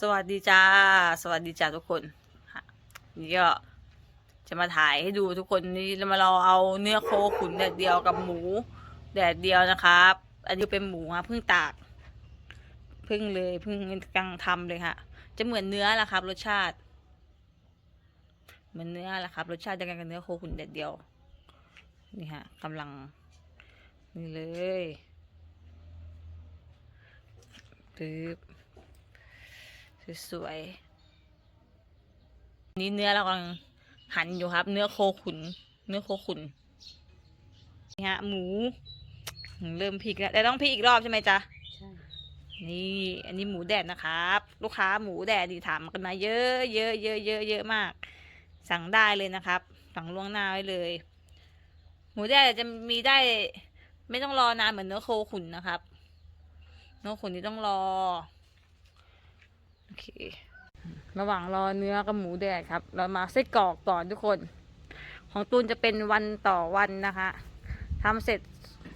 สวัสดีจ้า สวัสดีจ้าทุกคนฮะนี่ก็จะมาถ่ายให้ดูทุกคนนี่เรามาเราเอาเนื้อโคขุนแดดเดียวกับหมูแดดเดียวนะครับ อันนี้เป็นหมูครับเพิ่งตากเพิ่งเลยเพิ่งกำลังทำเลยค่ะ จะเหมือนเนื้อละครับ รสชาติ เหมือนเนื้อละครับ รสชาติจะกันกับเนื้อโคขุนแดดเดียว นี่ฮะกำลังนี่เลยปึ๊บ สวยๆนี่เนื้อเรากำลังหั่นอยู่ครับ เนื้อโคขุน เนื้อโคขุนนี่ฮะ หมูอืมเริ่มพริกแล้วแต่ต้องพริกอีกรอบใช่ไหมจ๊ะใช่นี่อันนี้หมูแดดนะครับ ลูกค้าหมูแดดดีถามกันมาเยอะเยอะเยอะเยอะเยอะมาก สั่งได้เลยนะครับ สั่งล่วงหน้าไว้เลย หมูแดดจะมีได้ ไม่ต้องรอนานเหมือนเนื้อโคขุนนะครับ เนื้อขุนนี่ต้องรอโอเค ระหว่างรอเนื้อกับหมูแดดครับ เรามาไส้กรอกก่อนทุกคน ของตูนจะเป็นวันต่อวันนะคะทำเสร็จ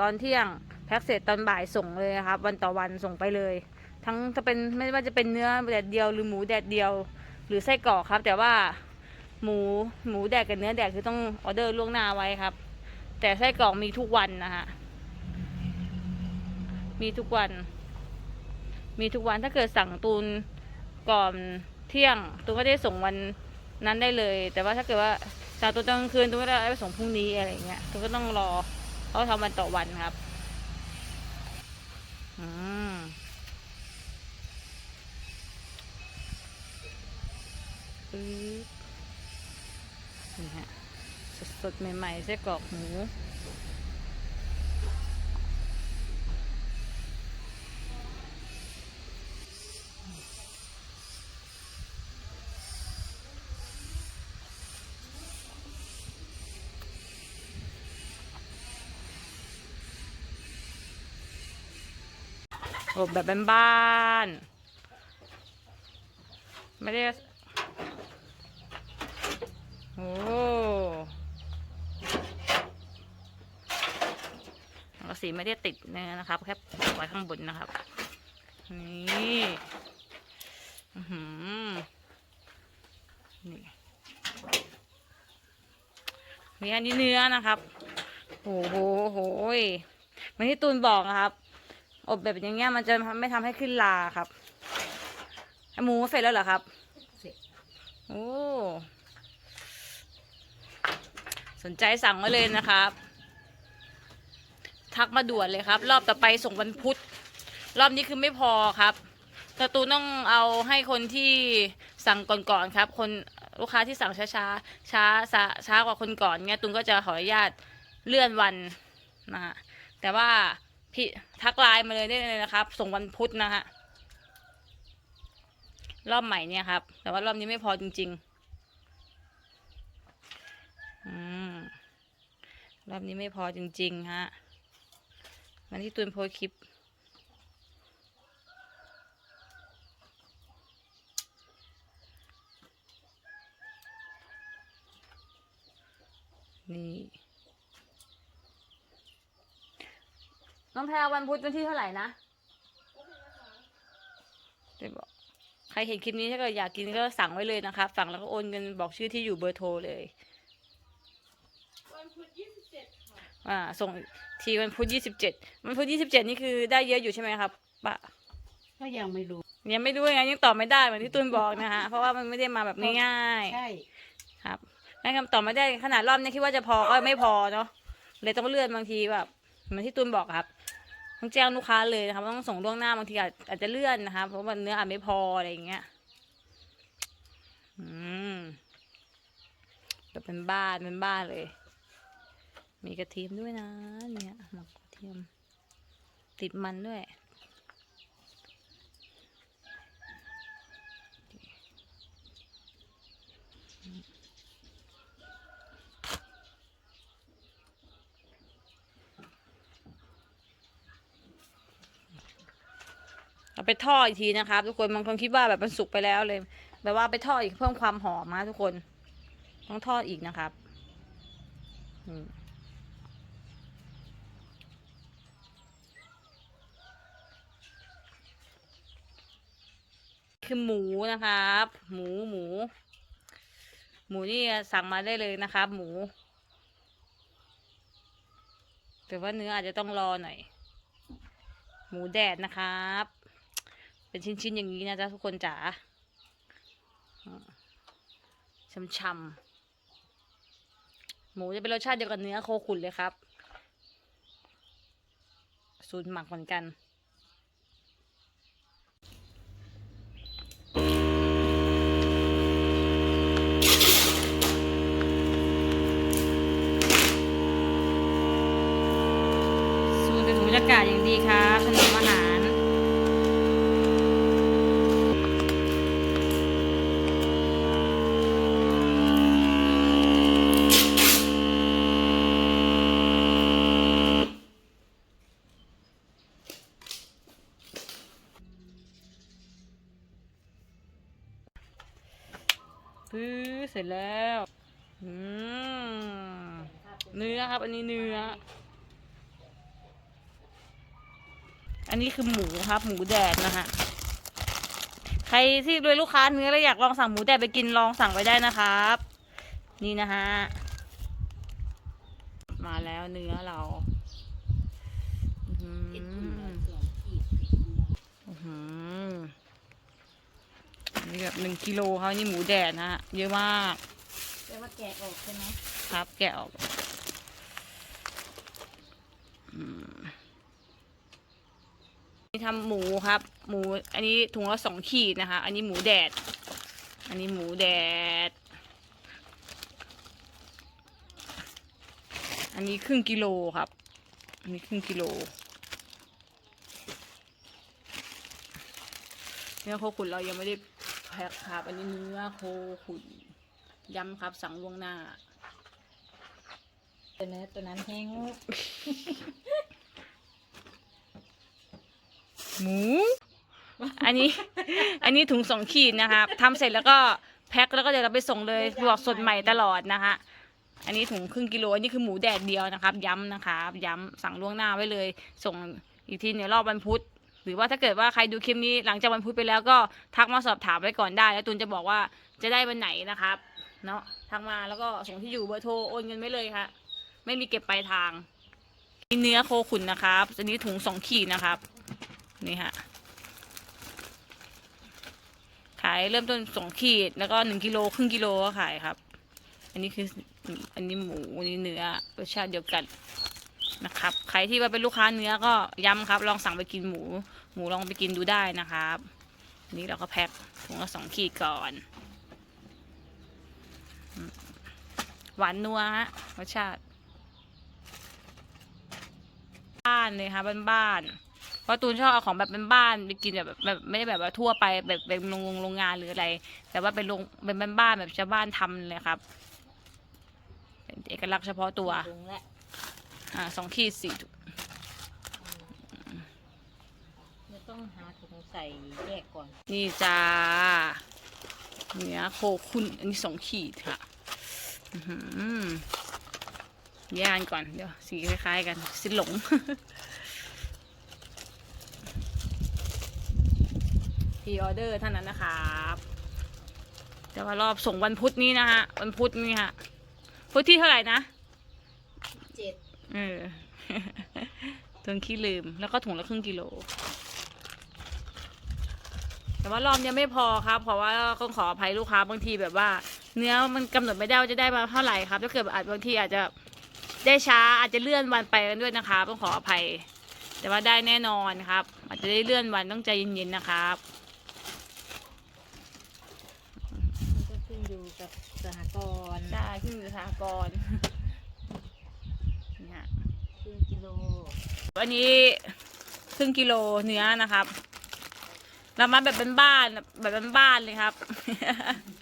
ตอนเที่ยงแพ็คเสร็จตอนบ่ายส่งเลยครับ วันต่อวันส่งไปเลย ทั้งจะเป็นไม่ว่าจะเป็นเนื้อแดดเดียวหรือหมูแดดเดียว หรือไส้กรอกครับ แต่ว่าหมูหมูแดดกับเนื้อแดดคือต้องออเดอร์ล่วงหน้าไว้ครับ แต่ไส้กรอกมีทุกวันนะคะมีทุกวัน มีทุกวันถ้าเกิดสั่งตูน ก่อนเที่ยงตูนก็ได้ส่งวันนั้นได้เลย แต่ว่าถ้าเกิดว่าสั่งตัวตอนกลางคืนตูนก็ได้ไปส่งพรุ่งนี้อะไรเงี้ยตูนก็ต้องรอเขาทำวันต่อวันครับอืมนี่ฮะสดๆใหม่ๆไส้กรอกหมู อบแบบบ้านๆไม่ได้โอ้โหสีไม่ได้ติดเนนะครับ แค่ไว้ข้างบนนะครับ นี่อื้อหือนี่นี่อันนี้เนื้อนะครับ โอ้โหโหยเหมือนที่ตูนบอกนะครับ อบแบบอย่างเงี้ยมันจะไม่ทำให้ขึ้นลาครับหมูเสร็จแล้วเหรอครับเสร็จโอ้สนใจสั่งไว้เลยนะครับ ทักมาด่วนเลยครับ รอบต่อไปส่งวันพุธรอบนี้คือไม่พอครับแต่ตูนต้องเอาให้คนที่สั่งก่อนๆครับ คนลูกค้าที่สั่งช้าๆช้าช้าช้าช้ากว่าคนก่อนเงี้ยตูนก็จะขออนุญาตเลื่อนวันนะฮะแต่ว่า พี่ทักไลน์มาเลยได้เลยนะครับ ส่งวันพุธนะฮะรอบใหม่เนี่ยครับ แต่ว่ารอบนี้ไม่พอจริง ๆ อืมรอบนี้ไม่พอจริง ๆ ฮะ วันที่ตูนโพสคลิป นี่ น้องแพรวันพุธวันที่เท่าไหร่นะเดี๋ยวบอกใครเห็นคลิปนี้ถ้าเกิดอยากกินก็สั่งไว้เลยนะครับสั่งแล้วก็โอนเงินบอกชื่อที่อยู่เบอร์โทรเลยวันพุธยี่สิบเจ็ดค่ะอ่าส่งทีวันพุธยี่สิบเจ็ดวันพุธยี่สิบเจ็ดนี่คือได้เยอะอยู่ใช่ไหมครับปะก็ยังไม่รู้ยังไม่รู้ยังไงยังตอบไม่ได้เหมือนที่ตูนบอกนะฮะเพราะว่ามันไม่ได้มาแบบง่ายใช่ๆครับให้คำตอบไม่ได้ขนาดรอบนี้คิดว่าจะพอก็ไม่พอเนาะเลยต้องเลื่อนบางทีแบบเหมือนที่ตูนบอกครับ ต้องแจ้งลูกค้าเลยนะคะต้องส่งล่วงหน้าบางทีอาจจะเลื่อนนะคะ เพราะว่าเนื้ออาจไม่พออะไรอย่างเงี้ยอืมแบบเป็นบ้านเป็นบ้านเลย มีกระเทียมด้วยนะ เนี่ยหมักกระเทียม ติดมันด้วย เอาไปทอดอีกทีนะครับ ทุกคนบางคนคิดว่าแบบมันสุกไปแล้วเลยแบบว่าไปทอดอีกเพิ่มความหอมนะทุกคนต้องทอดอีกนะครับคือหมูนะครับ หมูหมู หมูนี่สั่งมาได้เลยนะครับ หมูแต่ว่าเนื้ออาจจะต้องรอหน่อย หมูแดดนะครับ เป็นชิ้นๆอย่างนี้นะจ๊ะทุกคนจ๋าช่ำๆหมูจะเป็นรสชาติเดียวกับเนื้อโคขุนเลยครับ สูตรหมักเหมือนกันสูตรเป็นบรรยากาศอย่างดีครั จแล้วเนื้อครับ อันนี้เนื้อ อันนี้คือหมูครับ หมูแดดนะฮะใครที่ด้วยลูกค้าเนื้อแล้วอยากลองสั่งหมูแดดไปกินลองสั่งไว้ได้นะครับ นี่นะฮะมาแล้วเนื้อเรา อื้อหืออื้อหืออั นนี่แบบหนึ่งกิโลครับนี่หมูแดดนะฮะเยอะมากแปลว่าแกะออกใช่ไหมครับแกะออกอืมนี่ทำหมูครับ หมู อันนี้ถุงละสองขีดนะคะ อันนี้หมูแดด อันนี้หมูแดด อันนี้ครึ่งกิโลครับ อันนี้ครึ่งกิโลเนื้อโคขุนเรายังไม่ได้ แพ็คครับ อันนี้เนื้อโคขุนย้ำครับ สั่งล่วงหน้า ตัวนั้นตัวนั้นแห้งหมู อันนี้ อันนี้ถุงสองขีดนะครับทำเสร็จแล้วก็แพ็คแล้วก็เดี๋ยวเราไปส่งเลยบอกสดใหม่ตลอดนะคะอันนี้ถุงครึ่งกิโล อันนี้คือหมูแดดเดียวนะครับ ย้ำนะครับ ย้ำสั่งล่วงหน้าไว้เลย ส่งอีกทีในรอบวันพุธ หรือว่าถ้าเกิดว่าใครดูคลิปนี้หลังจากวันพุธไปแล้วก็ทักมาสอบถามไว้ก่อนได้ แล้วตูนจะบอกว่าจะได้วันไหนนะครับเนาะทักมาแล้วก็ส่งที่อยู่เบอร์โทรโอนเงินไว้เลยค่ะไม่มีเก็บปลายทางนี่เนื้อโคขุนนะครับอันนี้ถุงสองขีดนะครับ นี่ฮะขายเริ่มต้นสองขีดแล้วก็หนึ่งกิโลครึ่งกิโลก็ขายครับ อันนี้คืออันนี้หมูอันนี้เนื้อรสชาติเดียวกัน นะครับ ใครที่ว่าเป็นลูกค้าเนื้อก็ย้ำครับ ลองสั่งไปกินหมู หมูลองไปกินดูได้นะครับนนี้เราก็แพ็คถุงละสองขีดก่อน หวานนัวฮะรสชาติ บ้านเลยค่ะบ้านๆเพราะตูนชอบเอาของแบบเป็นบ้านไปกินแบบแบบไม่ได้แบบว่าทั่วไปแบบเป็นโรงโรงงานหรืออะไร แต่ว่าเป็นโรงเป็นบ้านๆแบบชาวบ้านทำเลยครับ เป็นเอกลักษณ์เฉพาะตัว ถุงและ อ่าสองขีดสี่ถุงจะต้องหาถุงใส่แยกก่อน นี่จ้าเนื้อโคคุณอันนี้สองขีดค่ะอื้อหือย่างก่อนเดี๋ยวสีคล้ายๆกันสิหลงพรีออเดอร์เท่านั้นนะครับแต่ว่ารอบส่งวันพุธนี้นะฮะวันพุธนี้ฮะพุธที่เท่าไหร่นะเจ็ด เออถุงขี้ลืม แล้วก็ถุงละครึ่งกิโล แต่ว่ารอบเนี้ยไม่พอครับ เพราะว่าต้องขออภัยลูกค้าบางทีแบบว่า เนื้อมันกำหนดไม่ได้ว่าจะได้มาเท่าไหร่ครับ ถ้าเกิดอาจบางทีอาจจะได้ช้าอาจจะเลื่อนวันไปกันด้วยนะครับต้องขออภัย แต่ว่าได้แน่นอนครับ อาจจะได้เลื่อนวันต้องใจเย็นๆนะครับมันก็ขึ้นอยู่กับสหกรณ์ใช่ขึ้นอยู่สหกรณ์นี่ฮะครึ่งกิ โลอันนี้ครึ่งกิโลเนื้อนะครับเรามาแบบบ้านๆแบบบ้านๆเลยครับ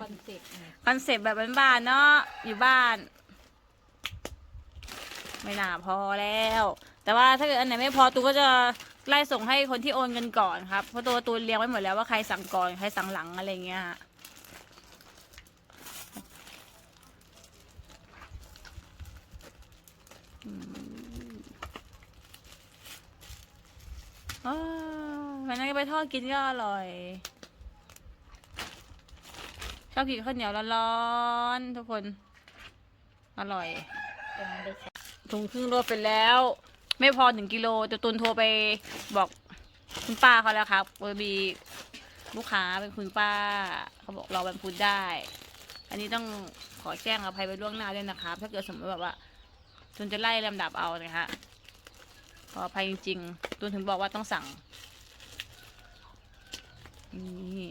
คอนเซ็ปต์คอนเซ็ปต์แบบบ้านๆเนาะอยู่บ้าน ไม่น่าพอแล้ว แต่ว่าถ้าเกิดอันไหนไม่พอตูก็จะไล่ส่งให้คนที่โอนเงินก่อนครับเพราะตัวตูเรียงไว้หมดแล้วว่าใครสั่งก่อนใครสั่งหลังอะไรเงี้ยฮะอืมอ้า ววันนั้นไปทอดกินก็อร่อย ชอบกินข้าวเหนียวร้อนๆทุกคน อร่อยถุงครึ่งโลเป็นแล้ว ไม่พอหนึ่งกิโลจะตุนโทรไปบอกคุณป้าเขาแล้วครับว่ามีลูกค้าเป็นคุณป้า เขาบอกเราเป็นพูดได้ อันนี้ต้องขอแจ้งอภัยไปล่วงหน้าด้วยนะครับ ถ้าเกิดสมมติแบบว่าตุนจะไล่ลำดับเอานะคะ ขออภัยจริงๆตุนถึงบอกว่าต้องสั่ง นี่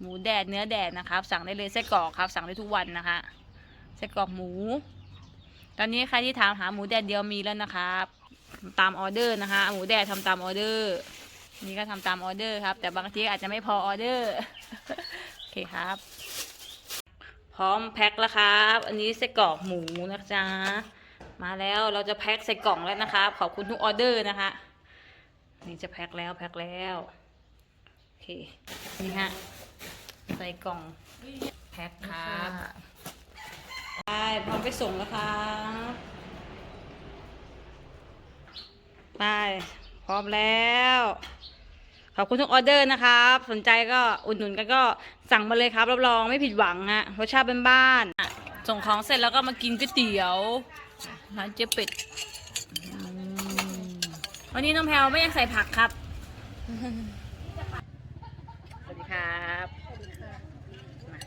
หมูแดดเนื้อแดดนะครับ สั่งได้เลยไส้กรอกครับ สั่งได้ทุกวันนะคะไส้กรอกหมู ตอนนี้ใครที่ถามหาหมูแดดเดียวมีแล้วนะครับ ตามออเดอร์นะคะ หมูแดดทำตามออเดอร์ นี่ก็ทำตามออเดอร์ครับ แต่บางทีอาจจะไม่พอออเดอร์ โอเคครับ พร้อมแพ็คแล้วครับ อันนี้ไส้กรอกหมูนะจ๊ะ มาแล้วเราจะแพ็คใส่กล่องแล้วนะครับขอบคุณทุกออเดอร์นะคะ นี่จะแพ็คแล้วแพ็คแล้วโอเคนี่ฮะใส่กล่องแพ็คครับไปพร้อมไปส่งแล้วครับไปพร้อมแล้ว ขอบคุณทุกออเดอร์นะครับ สนใจก็อุดหนุนกันก็สั่งมาเลยครับ รับรองไม่ผิดหวังฮะรสชาติเป็นบ้านๆส่งของเสร็จแล้วก็มากินก๋วยเตี๋ยว ร้านเจ๊เป็ดอืมวันนี้น้องแพลวไม่ยังใส่ผักครับ สวัสดีครับมา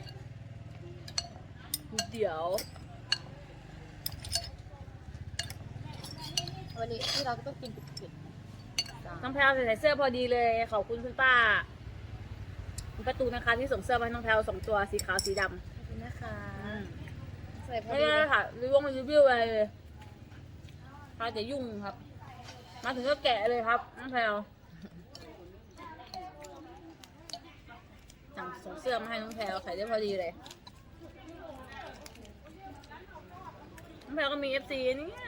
ก๋วยเตี๋ยว วันนี้ที่เราก็ต้องกินเผ็ดน้องแพลวใส่เสื้อพอดีเลย ขอบคุณคุณป้าคุณประตูนะคะที่ส่งเสื้อมาให้น้องแพลวสองตัวสีขาวสีดๆขอบคุณนะคะำใส่พอไม่ดีได้เลยค่ะรีวิวมารีวิวอะไรเลย ใครจะยุ่งครับ มาถึงก็แกะเลยครับน้องแพลวสั่งส่งเสื้อมาให้น้องแพลวใส่ได้พอดีเลยน้องแพลวก็มีเอฟซีเนี่ย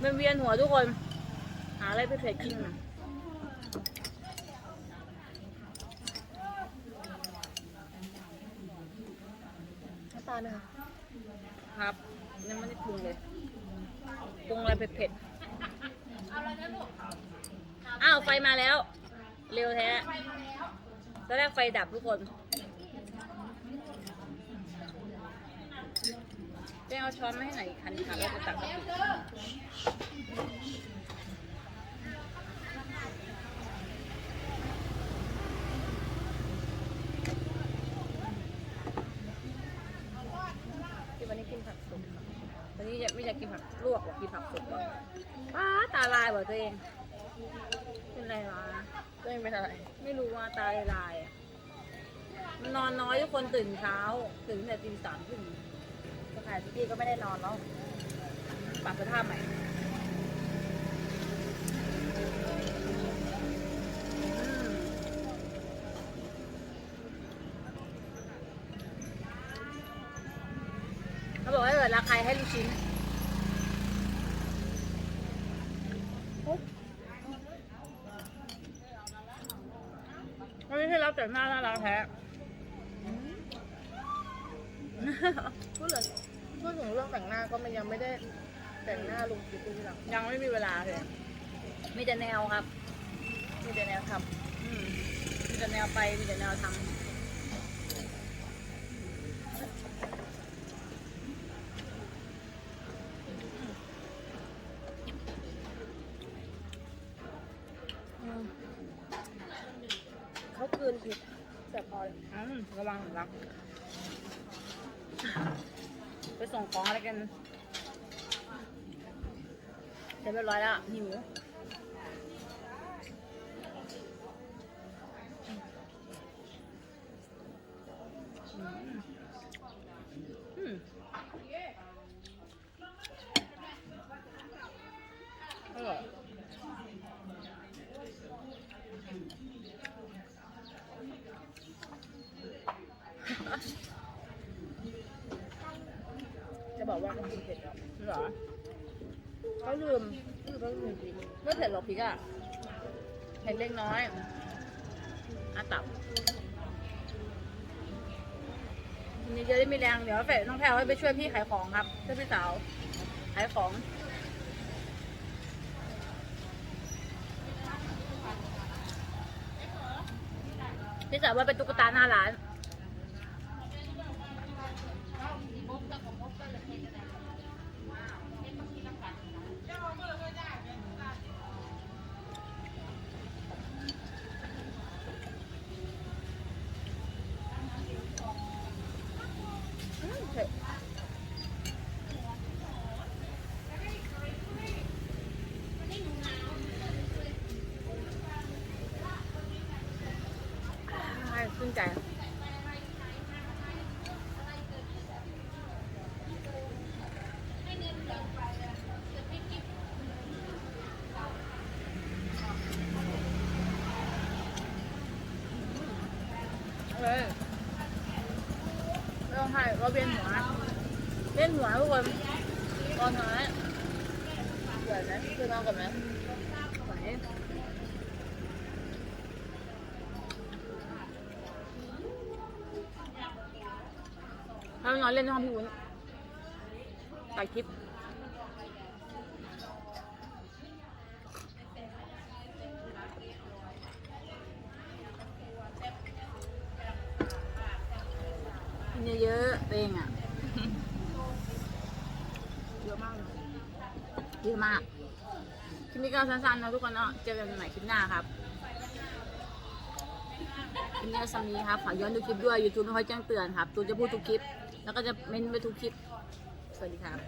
เป็นเวียนหัวทุกคน หาอะไรไปเผ็ดกินน้ำตาลนะ ครับยังไม่ได้ปรุงเลยปรุงอะไรเผ็ดๆอ้าวไฟมาแล้ว เร็วแท้ตอนแรกไฟดับทุกคนไป้เอาช้อนมาให้หน่อยคันค่ะแล้วจะตักกะปิที่วันนี้กินผักสดค่ะ วันนี้อยากไม่อยากกินผักลวกหรอกกินผักสดก่อนป้าตาลายบ่ตัวเอง เป็นไรวะก็ยังไม่เท่าไหร่ไม่รู้ว่าตาลายๆอะมันนอนน้อยทุกคนตื่นเช้า ตื่นตั้งแต่ตีสามครึ่งสถานที่ก็ไม่ได้นอนแล้วปรับสภาพใหม่อืมเขาบอกว่าเกิดราคาให้ลูกชิ้นวันนี้ที่รับ แต่งหน้าน่ารักแท้พูดถึงพูดถึงเรื่องแต่งหน้าก็มันยังไม่ได้แต่งหน้าลงคลิปที่เรายังไม่มีเวลาเลยมีแต่แนวครับ มีแต่แนวทอืมมีแต่แนวไปมีแต่แนวทำอืมำเขาคืนผิดแต่พอเลย อืมระ วังรัก ไปส่งของอะไรกันเสร็จเรียบร้อยแล้วหิวอืมอร่อย จะ บอกว่าเขากินเผ็ดแล้วเหรอเขาลืมเขาลืมจริงไม่เผ็ดหรอกพริกอะเผ็ดเล็กน้อยอาตับวันนี้จะได้มีแรงเดี๋ยวแฝดน้องแพรวให้ไปช่วยพี่ขายของครับช่วยพี่สาวขายของพี่สาวว่าเป็นตุ๊กตาหน้าร้าน อืมเผ็ดใช่ขึ้นใจ เลยไม่ต้องให้ เราเวียนหัวเวียนหัวทุกคนตอนน้อยเกิดไหมคือนอนกับไหมไหวถ้าไม่นอนเล่นในห้องพี่วุ้นตัดคลิป กินเยอะๆตัว เองอะ เยอะมากเลยเยอะมาก คลิปนี้ก็สั้นๆนะทุกคนเนาะ เจอกันใหม่คลิปหน้าครับคลิปนี้ก็สำนีครับ ฝากย้อนดูคลิปด้วย YouTube ไม่ค่อยแจ้งเตือนครับ ตูจะพูดทุกคลิป แล้วก็จะเม้นไปทุกคลิป สวัสดีครับ